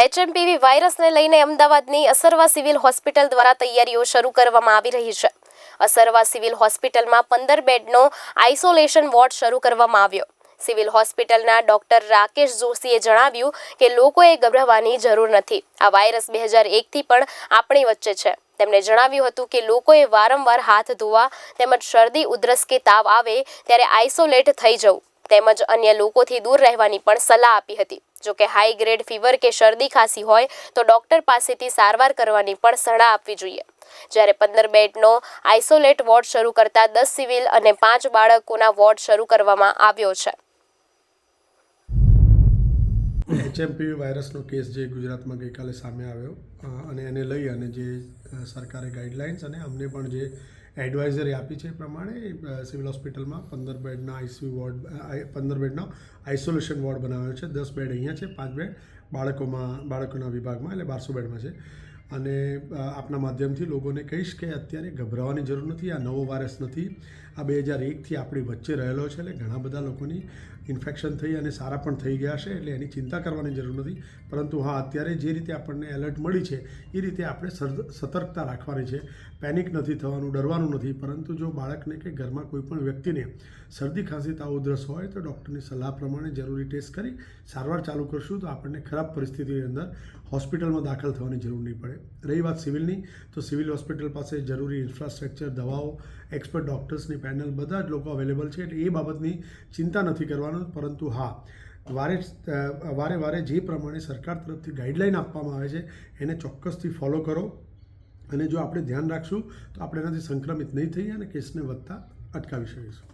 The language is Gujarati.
એચએમપીવી વાયરસને લઈને અમદાવાદની અસરવા સિવિલ હોસ્પિટલ દ્વારા તૈયારીઓ શરૂ કરવામાં આવી રહી છે. અસરવા સિવિલ હોસ્પિટલમાં પંદર બેડનો આઇસોલેશન વોર્ડ શરૂ કરવામાં આવ્યો. સિવિલ હોસ્પિટલના ડોક્ટર રાકેશ જોશીએ જણાવ્યું કે લોકોએ ગભરાવાની જરૂર નથી. આ વાયરસ બે હજાર એકથી પણ આપણી વચ્ચે છે. તેમણે જણાવ્યું હતું કે લોકોએ વારંવાર હાથ ધોવા તેમજ શરદી, ઉધરસ કે તાવ આવે ત્યારે આઇસોલેટ થઈ જવું. તેમજ અન્ય લોકોથી દૂર રહેવાની પણ સલાહ આપી હતી. જો કે હાઈ ગ્રેડ ફીવર કે શરદી ખાંસી હોય, તો ડોક્ટર પાસેથી સારવાર કરવાની પણ સલાહ આપવી જોઈએ. જ્યારે પંદર બેડનો આઇસોલેટ વોર્ડ શરૂ કરતા દસ સિવિલ અને પાંચ બાળકોના વોર્ડ શરૂ કરવામાં આવ્યો છે. એચએમપીવી વાયરસનો કેસ જે ગુજરાતમાં ગઈકાલે સામે આવ્યો અને એને લઈ અને જે સરકારે ગાઈડલાઇન્સ અને અમને પણ જે એડવાઇઝરી આપી છે એ પ્રમાણે સિવિલ હોસ્પિટલમાં પંદર બેડના આઈસીયુ વોર્ડ પંદર બેડનો આઇસોલેશન વોર્ડ બનાવ્યો છે. દસ બેડ અહીંયા છે, પાંચ બેડ બાળકોમાં, બાળકોના વિભાગમાં, એટલે બારસો બેડમાં છે. અને આપના માધ્યમથી લોકોને કહીશ કે અત્યારે ગભરાવાની જરૂર નથી, આ નવો વાયરસ નથી. આ બે હજાર એકથી આપણી વચ્ચે રહેલો છે એટલે ઘણા બધા લોકોની ઇન્ફેક્શન થઈ અને સારા પણ થઈ ગયા છે એટલે એની ચિંતા કરવાની જરૂર નથી. પરંતુ હા, અત્યારે જે રીતે આપણને એલર્ટ મળી છે, એ રીતે આપણે સતર્કતા રાખવાની છે. પેનિક નથી થવાનું, ડરવાનું નથી. પરંતુ જો બાળકને કે ઘરમાં કોઈ પણ વ્યક્તિને શરદી, ખાંસી, તાવ, ઉધરસ હોય તો ડૉક્ટરની સલાહ પ્રમાણે જરૂરી ટેસ્ટ કરી સારવાર ચાલુ કરશું તો આપણને ખરાબ પરિસ્થિતિની અંદર હોસ્પિટલમાં દાખલ થવાની જરૂર નહીં પડે. રહી વાત સિવિલની, તો સિવિલ હોસ્પિટલ પાસે જરૂરી ઇન્ફ્રાસ્ટ્રક્ચર, દવાઓ, એક્સપર્ટ ડૉક્ટર્સની પેનલ બધા જ લોકો અવેલેબલ છે, એટલે એ બાબતની ચિંતા નથી કરવાનું, પરંતુ હા, વારે વારે વારે જે પ્રમાણે સરકાર તરફથી ગાઈડલાઈન આપવામાં આવે છે, એને ચોક્કસથી ફોલો કરો. અને જો આપણે ધ્યાન રાખશું, તો આપણે એનાથી સંક્રમિત નહીં થઈએ અને કેસને વધતા અટકાવી શકીશું.